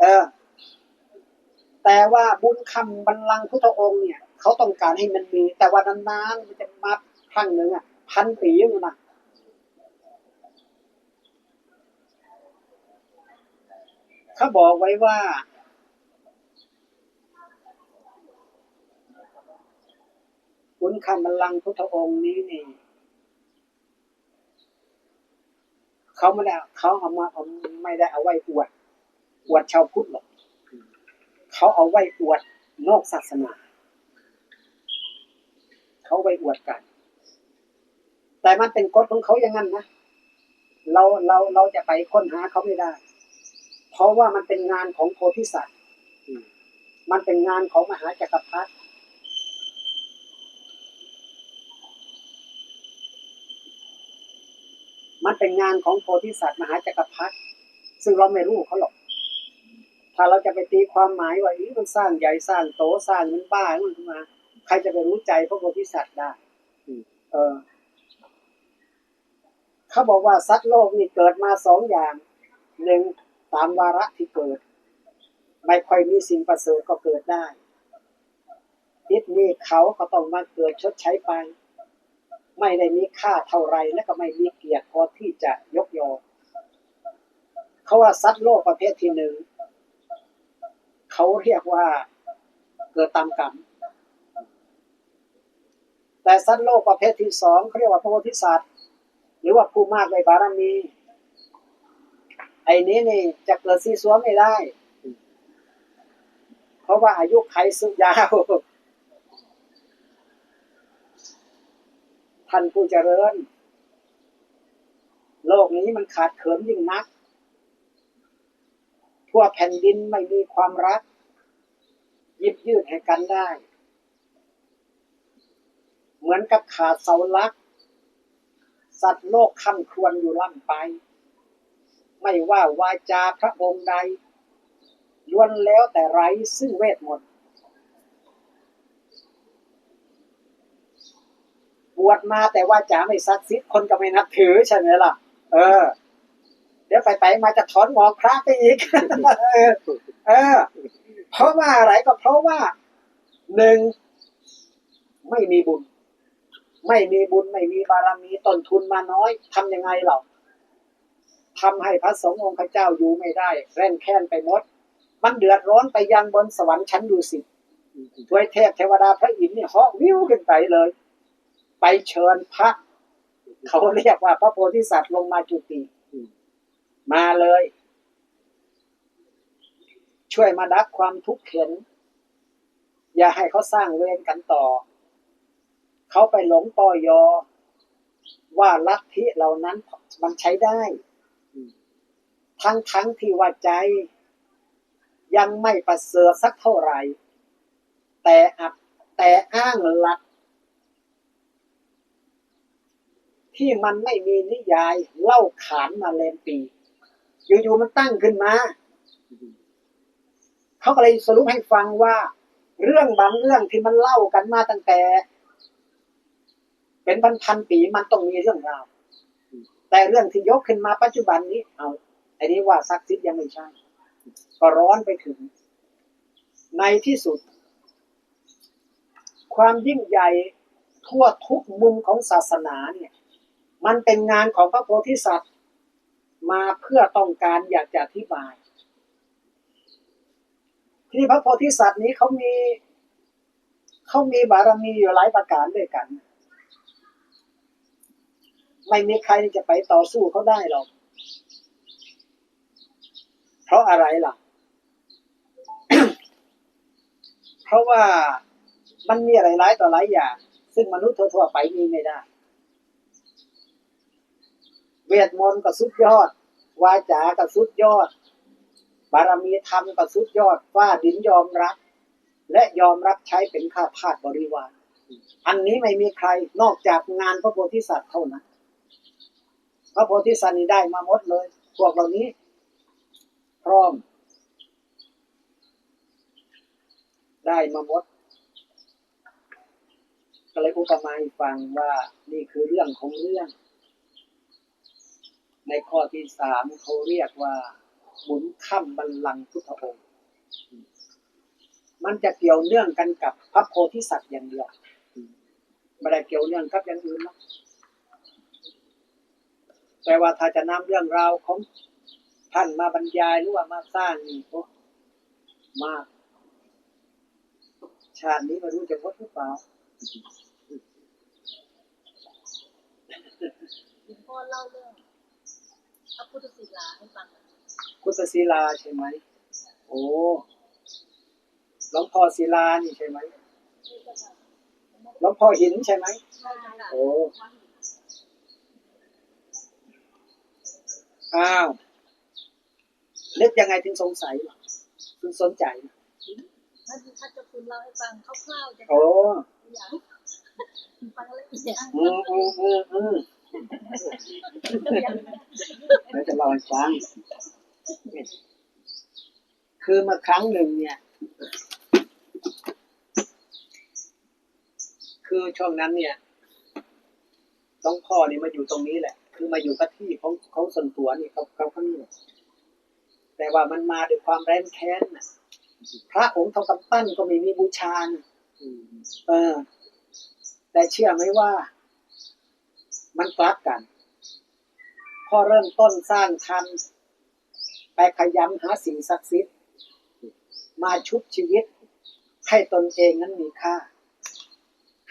เออ แต่ว่าบุญคำบัลลังก์พุทธองค์เนี่ยเขาต้องการให้มันมี แต่ว่านานๆมันจะมาครั้งหนึ่งอะ พันปีอยู่นะเขาบอกไว้ว่า บุญคำบัลลังก์พุทธองค์นี้นี่ เขาไม่ได้เขาเอามาเอาไม่ได้เอาไว้อวด อวดชาวพุทธหรอกเขาเอาไว้อวดนอกศาสนา เขาไว้อวดกัน แต่มันเป็นกฎของเขาอย่างนั้นนะเราเราเราจะไปค้นหาเขาไม่ได้ เพราะว่ามันเป็นงานของโพธิสัตว์มันเป็นงานของมหาจักรพรรดิ มันเป็นงานของโพธิสัตว์มหาจักรพรรดิซึ่งเราไม่รู้เขาหรอก ถ้าเราจะไปตีความหมายว่าอีมันสร้างใหญ่สร้างโตสร้างมันบ้ามันขึ้นมา ใครจะไปรู้ใจพระโพธิสัตว์ได้เออเขาบอกว่าสัตว์โลกนี่เกิดมาสองอย่างหนึ่งตามวาระที่เกิด ไม่ค่อยมีสิ่งประเสริฐก็เกิดได้ทิศนี้เขาก็ต้องมาเกิดชดใช้ไป ไม่ได้มีค่าเท่าไรและก็ไม่มีเกียรติพอที่จะยกยอเขาว่าสัตว์โลกประเภทที่หนึ่งเขาเรียกว่าเกิดตามกรรมแต่สัตว์โลกประเภทที่สองเขาเรียกว่าพระโพธิสัตว์ หรือว่าผู้มากในบารมีไอ้นี้นี่จะเกิดซีซัวไม่ได้ เพราะว่าอายุไขสุดยาว ท่านผู้เจริญ โลกนี้มันขาดเขินยิ่งนัก ทั่วแผ่นดินไม่มีความรัก ยิบยืดให้กันได้ เหมือนกับขาดเสาลัก สัตว์โลกคำครวญอยู่ล่ำไป ไม่ว่าวาจาพระองค์ใดล้วนแล้วแต่ไร้ซึ่งเวทมนต์ บวชมาแต่ว่าจ๋าไม่ศักดิ์สิทคนก็ไม่นับถือใช่ไหมล่ะ เออ เดี๋ยวไปไปมาจะถอนหมอกพระไปอีก เออ เพราะว่าอะไรก็เพราะว่าหนึ่งไม่มีบุญ ไม่มีบุญไม่มีบารมีต้นทุนมาน้อยทำยังไงเราทำให้พระสงฆ์องค์เจ้าอยู่ไม่ได้แร่นแค้นไปหมด มันเดือดร้อนไปยังบนสวรรค์ชั้นดุสิตทวยเทพเทวดาพระอินทร์เนี่ยเหาะวิวขึ้นไปเลย ไปเชิญพระเขาเรียกว่าพระโพธิสัตว์ลงมาจุติมาเลย ช่วยมาดับความทุกข์เข็น อย่าให้เขาสร้างเวรกันต่อ เขาไปหลงปอยอ ว่าลัทธิเหล่านั้นมันใช้ได้ ทั้งทั้งที่ว่าใจ ยังไม่ประเสริฐสักเท่าไหร่ แต่อับแต่อ้างหลัก ที่มันไม่มีนิยายเล่าขานมาเลนปี อยู่ๆมันตั้งขึ้นมา เขาก็เลยสรุปให้ฟังว่า เรื่องบางเรื่องที่มันเล่ากันมาตั้งแต่ เป็นพันๆปีมันต้องมีเรื่องราว แต่เรื่องที่ยกขึ้นมาปัจจุบันนี้เอาไอ้นี้ว่าศักดิ์สิทธิ์ยังไม่ใช่ ก็ร้อนไปถึง ในที่สุด ความยิ่งใหญ่ทั่วทุกมุมของศาสนาเนี่ย มันเป็นงานของพระโพธิสัตว์ มาเพื่อต้องการอยากจะอธิบาย ที่พระโพธิสัตว์นี้เขามีเขามีบารมีอยู่หลายประการด้วยกัน ไม่มีใครจะไปต่อสู้เขาได้หรอกเพราะอะไรล่ะ เพราะว่ามันมีอะไรหลายต่อหลายอย่าง ซึ่งมนุษย์ทั่วๆไปมีไม่ได้ เวทมนต์ก็สุดยอด วาจาก็สุดยอด บารมีธรรมก็สุดยอดว่าดินยอมรับ และยอมรับใช้เป็นข้าทาสบริวาร อันนี้ไม่มีใครนอกจากงานพระโพธิสัตว์เท่านั้น พระโพธิสัตว์นี่ได้มาหมดเลย พวกเหล่านี้ พร้อม ได้มาหมดก็เลยอุปมาให้ฟังว่านี่คือเรื่องของเรื่อง ในข้อที่สามเขาเรียกว่าหมุนค่ำบัลลังก์พุทธองค์ มันจะเกี่ยวเนื่องกันกับพระโพธิสัตว์อย่างเดียวไม่ได้เกี่ยวเนื่องกับอย่างอื่นหรอกแต่ว่าถ้าจะนำเรื่องราวของท่านมาบรรยายหรือว่ามาสร้างนี่โอ้มาก ชาตินี้ไม่รู้จะพดหรือเปล่าพ่อเล่าเรื่อง พระพุทธศิลาให้ฟังหน่อยพุทธศิลาใช่ไหมโอ้หลวงพ่อศิลานี่ใช่ไหมหลวงพ่อหินใช่ไหมใช่ค่ะโอ้อ้าวนึกยังไงถึงสงสัยถึงสนใจท่านท่านเจ้าคุณเล่าให้ฟังคร่าวๆจะโอ้อยากฟังละเอียดอืมอืมอืม อืมแล้วจะเล่าให้ฟังคือเมื่อครั้งหนึ่งเนี่ย คือช่วงนั้นเนี่ยหลวงพ่อนี่มาอยู่ตรงนี้แหละ คือมาอยู่กับที่ของของส่วนตัวนี่เขาเขาเขานี่แต่ว่ามันมาด้วยความแร้นแค้นนะพระองค์ทองกำปั้นก็ม่มีบูชาเออ แต่เชื่อไหมว่า มันกลับกัน พอเริ่มต้นสร้างทำไปขยำหาสิ่งศักดิ์สิทธิ์มาชุบชีวิต ให้ตนเองนั้นมีค่า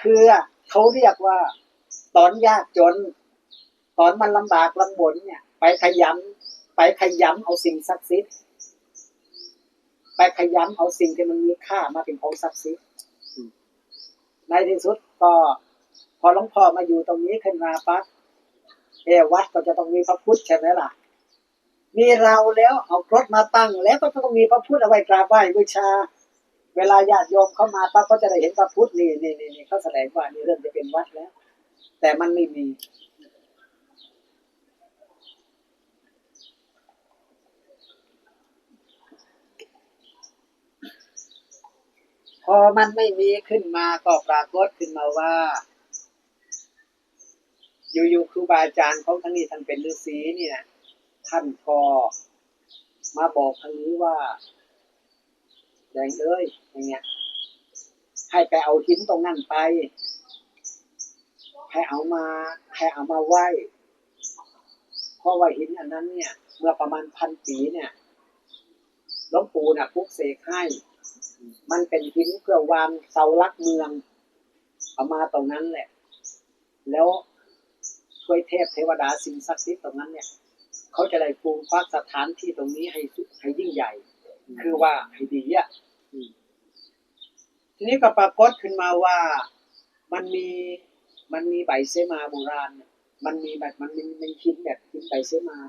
คือเขาเรียกว่า ตอนยากจน ตอนมันลำบากลำบนเนี่ย ไปขยำไปขยำเอาสิ่งศักดิ์สิทธิ์ไปขยำเอาสิ่งที่มันมีค่ามาเป็นของศักดิ์สิทธิ์ในที่สุดก็ อหลวงพ่อมาอยู่ตรงนี้ขึ้นมาปั๊บเอวัดก็จะต้องมีพระพุทธใช่ไหมล่ะ มีเราแล้วเอารถมาตั้ง แล้วก็ต้องมีพระพุทธเอาไว้กราบไหว้บูชา เวลาญาติโยมเข้ามาปั๊บก็จะได้เห็นพระพุทธนี่นี่นี่นี่เขาแสดงว่านี่เริ่มจะเป็นวัดแล้ว แต่มันไม่มีพอมันไม่มีขึ้นมาก็ปรากฏขึ้นมาว่า อยู่ๆครูบาอาจารย์ของทั้งนี้ท่านเป็นฤาษีเนี่ยท่านก็มาบอกทางนี้ว่าแดงเอ้ยอย่างเงี้ยให้ไปเอาหินตรงนั้นไปให้เอามาให้เอามาไหว้เพราะว่าหินอันนั้นเนี่ย เมื่อประมาณพันปีเนี่ยหลวงปู่น่ะพุกเสกให้มันเป็นหินเพื่อวางเสาลักเมือง เอามาตรงนั้นแหละ แล้ว ช่วยเทพเทวดาสิ่งศักดิ์สิทธิ์ตรงนั้นเนี่ยเขาจะได้ฟูมฟักสถานที่ตรงนี้ให้สุให้ยิ่งใหญ่ คือว่าให้ดีอะทีนี้ก็ปรากฏขึ้นมาว่ามันมีมันมีใบเสมาโบราณเนี่ยมันมีแบบมันมีในหินแบบหินใบเสมา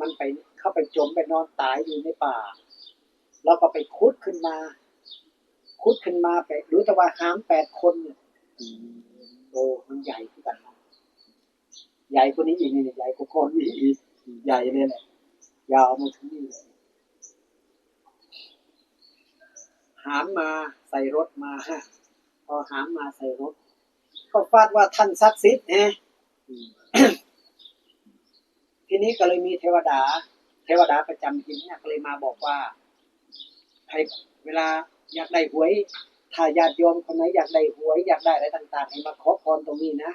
มันไปเข้าไปจมไปนอนตายอยู่ในป่าแล้วก็ไปคุดขึ้นมา คุดขึ้นมาไปรู้แต่ว่าหามแปดคนเนี่ยโอ้มันใหญ่ขึ้นกันนะ ใหญ่กว่านี้อีกนี่ใหญ่กว่าคนนี้อีกใหญ่เลยแหละยาวมาถึงนี่เลยหามมาใส่รถมาพอหามมาใส่รถ ก็ฟาดว่าท่านศักดิ์สิทธิ์แฮะทีนี้ก็เลยมีเทวดา เทวดาประจำหินเนี่ยก็เลยมาบอกว่าให้เวลาอยากได้หวย ถ้าญาติโยมคนไหนอยากได้หวย อยากได้อะไรต่าง ๆ ให้มาขอพรตรงนี้นะ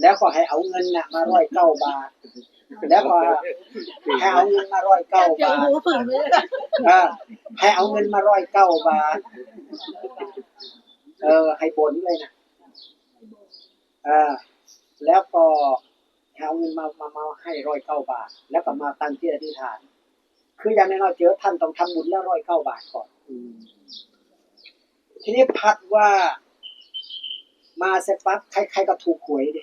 แล้วก็ให้เอาเงินน่ะมาร้อยเก้าบาท แล้วก็ให้เอาเงินมาร้อยเก้าเจอบาทหูฝึกเลยเออให้เอาเงินมาร้อยเก้าบาท เออ ให้บนเลยนะเออแล้วก็ให้เอาเงินมามามาให้ร้อยเก้าบาท แล้วก็มาตั้งที่อธิษฐาน คืออย่างน้อยๆเจอท่านต้องทำบุญแล้วร้อยเก้าบาทก่อนทีนี้พัดว่า มาเสร็จปั๊บใครๆก็ถูกหวยดิ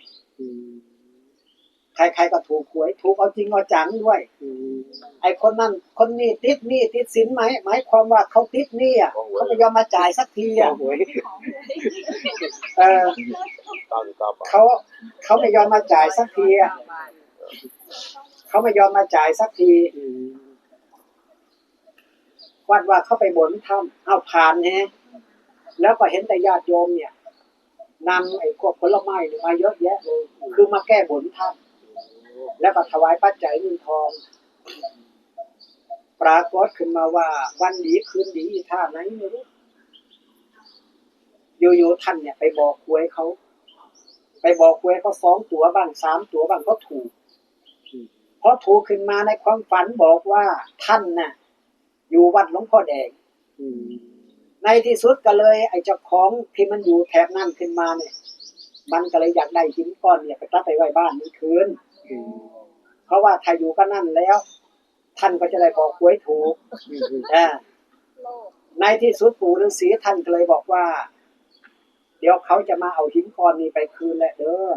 ใครๆก็ถูกหวย ถูกเอาจริงเอาจังด้วยไอ้คนนั้นคนนี้ติดหนี้ติดสินไหมหมายความว่าเขาติดหนี้อะเขาไม่ยอมมาจ่ายสักทีอะเออเขาเขาไม่ยอมมาจ่ายสักทีอะเขาไม่ยอมมาจ่ายสักทีวัดว่าเขาไปบนทำเอาผ่านแฮะแล้วก็เห็นแต่ญาติโยมเนี่ย นำไอ้พวกผลไม้เนี่ยมาเยอะแยะเลยคือมาแก้บนทำแล้วก็ถวายปัจจัยเงินทอง ปรากฏขึ้นมาว่า วันดีคืนดีอีท่าไหนไม่รู้อยู่ท่านเนี่ยไปบอกหวยเขา ไปบอกหวยเขาสองตัวบ้างสามตัวบ้างก็ถูกอืมพอถูกขึ้นมาในความฝันบอกว่าท่านน่ะ อยู่วัดหลวงพ่อแดงอื ในที่สุดก็เลย ไอ้เจ้าของที่มันอยู่แถบนั้นขึ้นมาเนี่ย มันก็เลยอยากได้หินก้อนเนี่ยไปกลับไปไว้บ้านมันคืนอืมเพราะว่าถ้าอยู่ก็นั่นแล้ว ท่านก็จะได้บอกหวยถูกอืมอ่าโลกในที่สุดปู่ฤาษีท่านก็เลยบอกว่า เดี๋ยวเขาจะมาเอาหินก้อนนี้ไปคืนแหละเด้อ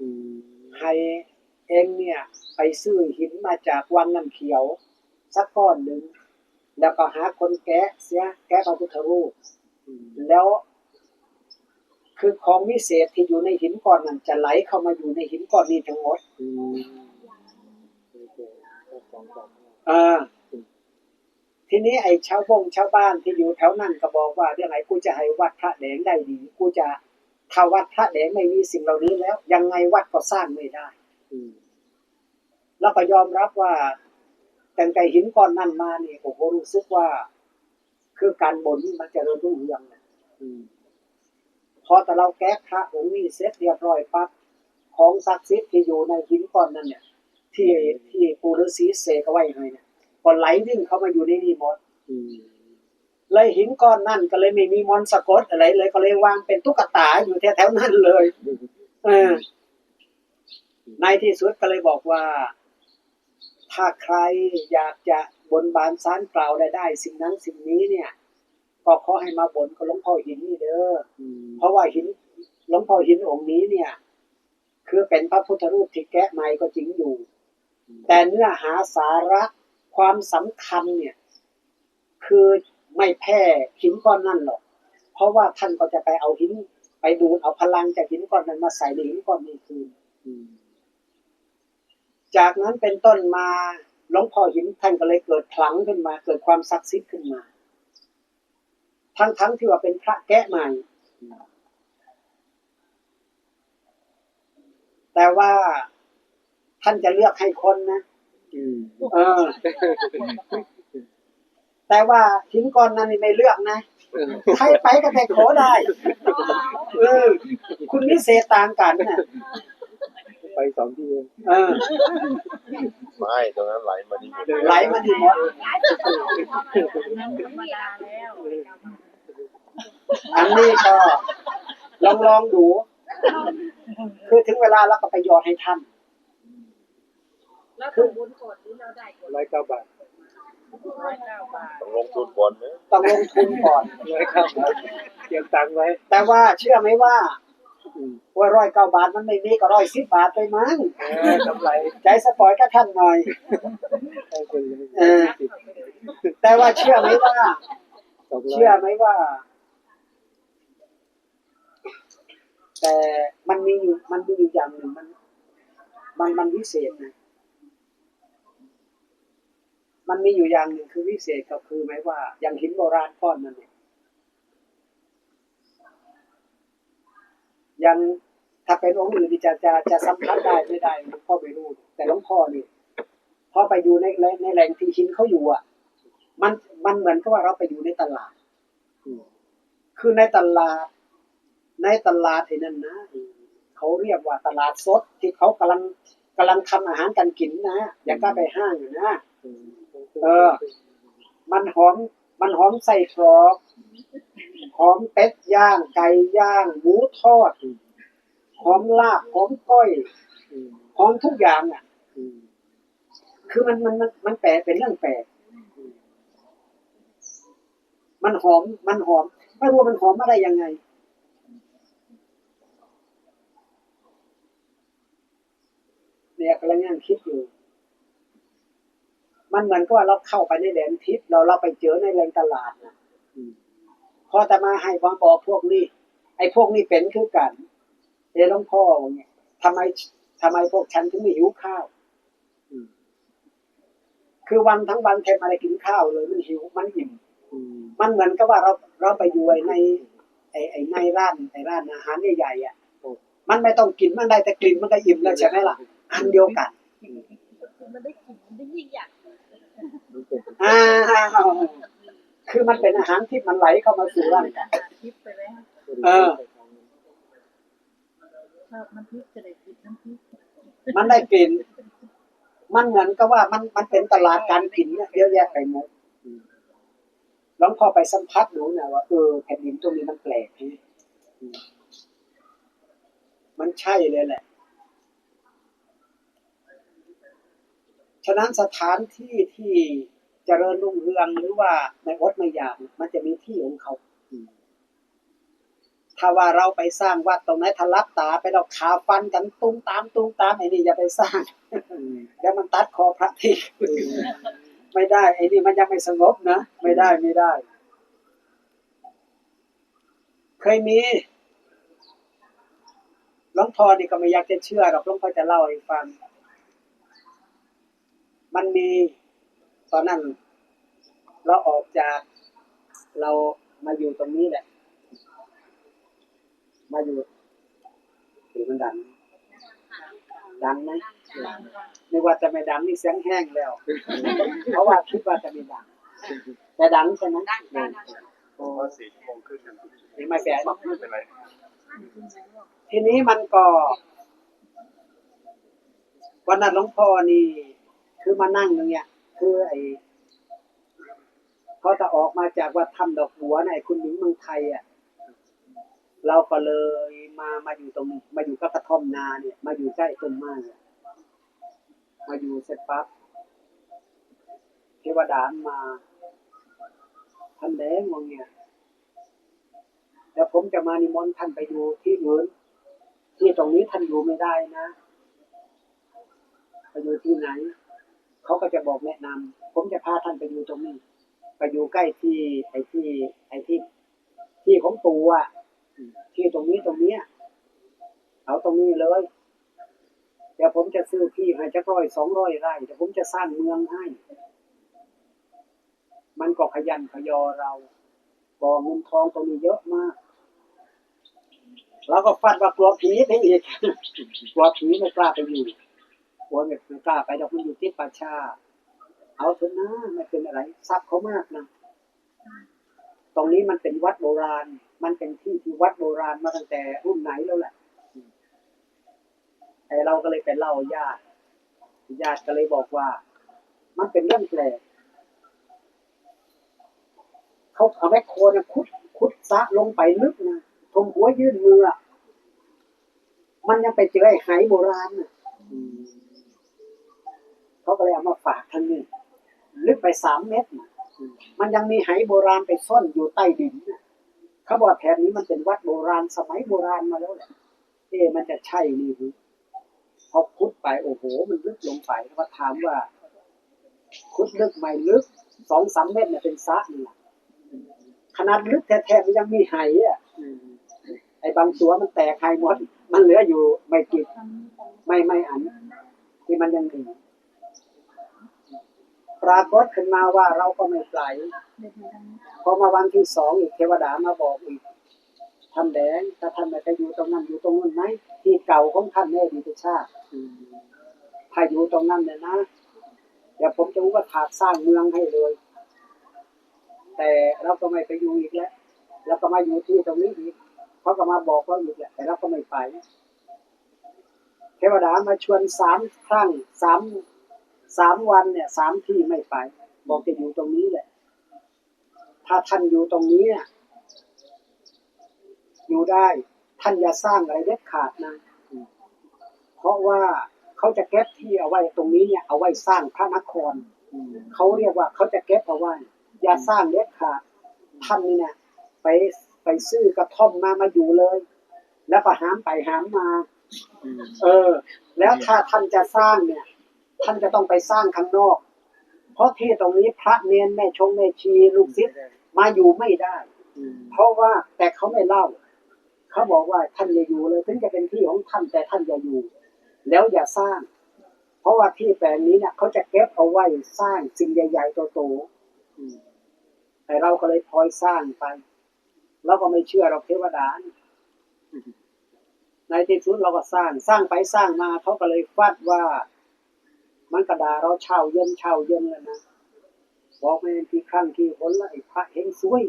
อืมให้เองเนี่ย ไปซื้อหินมาจากวังน้ำเขียว สักก้อนหนึ่ง แล้วก็หาคนแกะเสียแกะพระพุทธรูปอืมแล้ว คือของวิเศษที่อยู่ในหินก้อนนั้นจะไหลเข้ามาอยู่ในหินก้อนนี้ทั้งหมดอืมโอเคก็สองสองอ่าทีนี้ไอ้ชาวบงชาวบ้านที่อยู่แถวนั้นก็บอกว่าเรื่องไหนกูจะให้วัดพระแดงได้ดีกูจะถ้าวัดพระแดงไม่มีสิ่งเหล่านี้แล้ว ยังไงวัดก็สร้างไม่ได้อืมแล้วก็ยอมรับว่าแต่งแต่หินก้อนนั้นมานี่โอ้โหรู้สึกว่า คือการบนนี่มันเจะเริ่มรุ่งเรืองนะอืมพอแต่เราแก้พระองค์นี้เสร็จเรียบร้อยปั๊บของศักดิ์สิทธิ์ที่อยู่ในหินก้อนนั้นเนี่ยที่ที่ปู่ฤาษีเสกเอาไว้ให้เนี่ยก็ไหลวิ่งเข้ามาอยู่ในนี่หมดอืมเลยหินก้อนนั่นก็เลยไม่มีมนต์สะกดอะไรเลยก็เลยวางเป็นตุ๊กตาอยู่แถวๆนั้นเลย เออในที่สุดก็เลยบอกว่า ถ้าใครอยากจะบนบานสารกล่าวได้ได้ สิ่งนั้นสิ่งนี้เนี่ย ก็ขอให้มาบนกับหลวงพ่อหินนี่เด้ออืมเพราะว่าหินหลวงพ่อหินองค์นี้เนี่ย คือเป็นพระพุทธรูปที่แกะใหม่ก็จริงอยู่ แต่เนื้อหาสาระความสำคัญเนี่ย คือไม่แพ้หินก้อนนั่นหรอก เพราะว่าท่านก็จะไปเอาหิน ไปดูดเอาพลังจากหินก้อนนั้นมาใส่ในหินก้อนนี้คืนอืม จากนั้นเป็นต้นมาหลวงพ่อหินท่านก็เลยเกิดพลังขึ้นมา เกิดความศักดิ์สิทธิ์ขึ้นมา ทั้งๆที่ว่าเป็นพระแกะใหม่ แต่ว่าท่านจะเลือกให้คนนะอืมเออ แต่ว่าหินก้อนนั้นนี่ไม่เลือกนะใครไปก็แต่ขอได้เออคุณนิเศษต่างกันนะไป สองที่เองเออไม่ตรงนั้นไหลมาดีหมดเลยไหลมาดีหมดธรรมดาแล้วอันนี้ก็ลองลองดู คือถึงเวลาเราก็ไปหยอดให้ท่านแล้วตัวบุญกดนี้เราได้กดร้อยเก้าบาทร้อยเก้าบาทต้องลงทุนก่อนไหมต้องลงทุนก่อนร้อยเก้าบาทเตรียมตังค์ไว้ แต่ว่าเชื่อไหมว่าอืม ว่าร้อยเก้าบาทมันไม่มีก็ร้อยสิบบาทไปมั้งเออกำไรใจสปอยก็ท่านหน่อยได้คนละเออแต่ว่าเชื่อไหมว่าสองร้อยเชื่อไหมว่า แต่มันมีอยู่มันมีอยู่อย่างหนึ่งมัน มันมันวิเศษนะมันมีอยู่อย่างหนึ่งคือวิเศษก็คือหมายว่าอย่างหินโบราณก้อนนั้นเนี่ย ยังถ้าเป็นองค์อื่นจะจะจะสัมผัสได้ไม่ได้หลวงพ่อไม่รู้ แต่หลวงพ่อนี่พอไปอยู่ในในในแหล่งที่หินเขาอยู่อะ มันมันเหมือนกับว่าเราไปอยู่ในตลาดคือในตลาด ในตลาดไอ้นั่นนะเขาเรียกว่าตลาดสด ที่เขากำลังกำลังทำอาหารกันกินนะอย่างก็ไปห้างอยู่นะเออ มันหอมมันหอมใส่กรอก หอมเป็ดย่างไก่ย่างหมูทอดหอมลาบหอมก้อยหอมทุกอย่างอะคือมันมันมันมันแปลเป็นเรื่องแปลกมันหอมมันหอมไม่รู้มันหอมอะไรยังไง เนี่ยกำลังนั่งคิดอยู่ มันเหมือนกับว่าเราเข้าไปในแดนทิพย์เราเราไปเจอในแรงตลาดนะอืม พอจะมาให้ความบอกพวกนี้ ไอ้พวกนี้เป็นคือกันเอ้หลวงพ่อว่าเนี่ยทำไมทำไมพวกฉันถึงไม่หิวข้าวอืมคือวันทั้งวันแทบไม่ได้กินข้าวเลยมันหิวมันอิ่มอืมมันเหมือนกับว่าเราเราไปอยู่ในไอ้ไอ้ในร้านไอ้ร้านอาหารใหญ่ๆอะมันไม่ต้องกินมันได้แต่กลิ่นมันก็อิ่มแล้วใช่ไหมล่ะ อันเดียวกันมันได้กลิ่นมันได้ยิ่งใหญ่มันเป็นอ่าาว คือมันเป็นอาหารที่มันไหลเข้ามาสู่ร่างกายทิพย์ไปแล้วเออชอบน้ำพริกจะได้กินน้ำพริกมันได้กลิ่นมันเหมือนกับว่ามันมันเป็นตลาดการกินเนี่ยเยอะแยะไปหมดลองพอไปสัมผัสดูนะว่าเออแผ่นดินตรงนี้มันแปลกนี่มันใช่เลยแหละ ฉะนั้นสถานที่ที่ เจริญรุ่งเรืองหรือว่าในอดไม่ยากมันจะมีที่ของเขาถ้าว่าเราไปสร้างวัดตรงไหนทะลักตาไปเราขาฟันกันตุ้มตามตุ้มตามไอ้นี่อย่าไปสร้างเดี๋ยวมันตัดคอพระทิ้งไม่ได้ไอ้นี่มันยังไม่สงบนะไม่ได้ไม่ได้ เคยมีหลวงพ่อนี่ก็ไม่อยากจะเชื่อหรอกหลวงพ่อจะเล่าให้ฟัง มันมี ตอนนั้นเราออกจากเรามาอยู่ตรงนี้แหละ มาอยู่หรือมันดัง ดังไหมนึกว่าจะไม่ดังนี่เสียงแห้งแล้ว เพราะว่าคิดว่าจะไม่ดัง แต่ดังใช่ไหมโอ้ว่าสี่ชั่วโมงครึ่งกันนี่ไม่แฝงไม่เป็นไรทีนี้มันก็วันนั้นหลวงพ่อนี่คือมานั่งตรงเนี้ย คือไอ้เขาจะออกมาจากวัดถ้ำดอกบัวในคุณหญิงเมืองไทยอะเราก็เลยมามาอยู่ตรงนี้มาอยู่กับกระท่อมนาเนี่ย มาอยู่ใกล้ต้นไม้มาอยู่เสร็จปั๊บเทวดามาท่านแดงมองเนี่ยแล้วผมจะมานิมนต์ท่านไปอยู่ที่อื่นที่ตรงนี้ท่านอยู่ไม่ได้นะ ไปอยู่ที่ไหน เขาก็จะบอกแนะนำผมจะพาท่านไปอยู่ตรงนี้ไปอยู่ใกล้ที่ไอ้ที่ ไอ้ที่ที่ของปู่อะที่ตรงนี้ตรงเนี้ยเอาตรงนี้เลยเดี๋ยวผมจะซื้อที่ให้จักร้อยสองร้อยไร่เดี๋ยวผมจะสร้างเมืองให้ มันก็ขยันขยอเราบ่อเงินทองตรงนี้เยอะมากเราก็ฟันว่ากลัวผีไปอีกกลัวผีไม่กล้าไปอยู่ กลัวไม่กล้าไปดอกมันอยู่ที่ป่าชาเอาเถอะนะไม่เป็นอะไรทรัพย์เขามากนะตรงนี้มันเป็นวัดโบราณ มันเป็นที่ที่วัดโบราณมาตั้งแต่รุ่นไหนแล้วแหละแต่เราก็เลยไปเล่าญาติญาติก็เลยบอกว่า มันเป็นเรื่องแปลกเขาเอาแมคโครเนี่ยขุดขุดซะลงไปลึกนะทมหัวยื่นมือมันยังไปเจอไอ้ไหโบราณน่ะ เขาก็เลยเอามาฝากท่านนี่ลึกไปสามเมตร มันยังมีไหโบราณไปซ่อนอยู่ใต้ดินเขาบอกแถบนี้มันเป็นวัดโบราณสมัยโบราณมาแล้วแหละเอ๊มันจะใช่นี่หรือพอขุดไปโอ้โห มันลึกลงไปแล้วก็ถามว่าขุดลึกไหมลึกสองสามเมตรเนี่ยเป็นซะนี่แหละขนาดลึกแท้ๆมันยังมีไหอะไอ้บางตัวมันแตกไหหมด มันเหลืออยู่ไม่กี่ไม่ไม่อัน ที่มันยังมี ปรากฏขึ้นมาว่าเราก็ไม่ไกลพอมาวันที่สองอีกเทวดามาบอกอีกท่านแดงถ้าท่านไม่ไปอยู่ตรงนั้นอยู่ตรงนั้นไหมที่เก่าของท่านแน่ดีทุกชาติถ้าอยู่ตรงนั้นเนี่ยนะเดี๋ยวผมจะอุปถากสร้างเมืองให้เลย แต่เราก็ไม่ไปอยู่อีกแล้วแล้วก็มาอยู่ที่ตรงนี้อีกเขาก็มาบอกเราอีกแหละแต่เราก็ไม่ไปเทวดามาชวนสามครั้งสาม สามวันเนี่ยสามที่ไม่ไป บอกจะอยู่ตรงนี้แหละ ถ้าท่านอยู่ตรงนี้เนี่ยอยู่ได้ ท่านอย่าสร้างอะไรเด็ดขาดนะ เพราะว่าเขาจะเก็บที่เอาไว้ตรงนี้เนี่ยเอาไว้สร้างพระนครเขาเรียกว่าเขาจะเก็บเอาไว้ อย่าสร้างเด็ดขาดท่านเนี่ยไปไปซื้อกระท่อมมามาอยู่เลย แล้วก็หามไปหามมา เออ แล้วถ้าท่านจะสร้างเนี่ย ท่านจะต้องไปสร้างข้างนอก เพราะที่ตรงนี้พระเนนแม่ชงแม่ชีลูกศิษย์มาอยู่ไม่ได้ เพราะว่าแต่เขาไม่เล่า เขาบอกว่าท่านอย่าอยู่เลย ถึงจะเป็นที่ของท่านแต่ท่านอย่าอยู่ แล้วอย่าสร้าง เพราะว่าที่แปลงนี้เนี่ยเขาจะเก็บเอาไว้สร้างสิ่งใหญ่ๆโตๆแต่เราก็เลยพลอยสร้างไปเราก็ไม่เชื่อเราเทวดานี่ในที่สุดเราก็สร้างสร้างไปสร้างมาเขาก็เลยฟาดว่า มันกระดาเราเช่าเย็นเช่าเย็นแล้วนะบอกไม่เป็นที่ครั้งที่คนลไอ้พระเห็นสวย